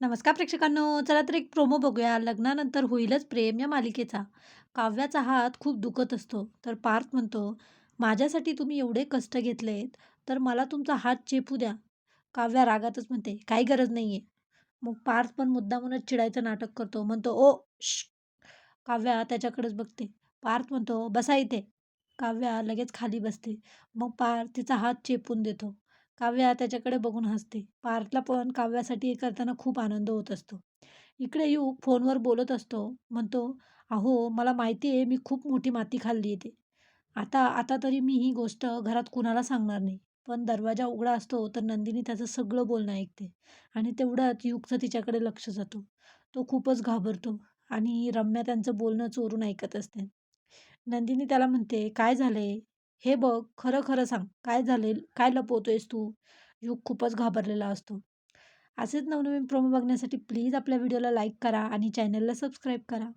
नमस्कार प्रेक्षकांनो. चला तर एक प्रोमो बघूया. लग्नानंतर होईलच प्रेम या मालिकेचा. काव्याचा हात खूप दुखत असतो. तर पार्थ म्हणतो माझ्यासाठी तुम्ही एवढे कष्ट घेतलेत तर मला तुमचा हात चेपू द्या. काव्या रागातच म्हणते काही गरज नाही आहे मग पार्थ पण मुद्दामूनच चिडायचं नाटक करतो. म्हणतो ओ श काव्या त्याच्याकडेच बघते. पार्थ म्हणतो बसा इथे. काव्या लगेच खाली बसते. मग पार्थ तिचा हात चेपून देतो. काव्या त्याच्याकडे बघून हसते. पार्थला पण काव्यासाठी हे करताना खूप आनंद होत असतो. इकडे युग फोनवर बोलत असतो. म्हणतो अहो मला माहिती आहे मी खूप मोठी माती खाल्ली आहे ते. आता आता तरी मी ही गोष्ट घरात कुणाला सांगणार नाही. पण दरवाजा उघडा असतो तर नंदिनी त्याचं सगळं बोलणं ऐकते. आणि तेवढ्यात युगचं तिच्याकडे लक्ष जातो. तो खूपच घाबरतो आणि रम्या त्यांचं बोलणं चोरून ऐकत असते. नंदिनी त्याला म्हणते काय झालंय? हे बघ खरं खरं सांग काय झाले काय लपवतोयस तू? युग खूपच घाबरलेला असतो. असेच नवनवीन प्रोमो बघण्यासाठी प्लीज आपल्या व्हिडिओला लाईक करा आणि चॅनलला सबस्क्राईब करा.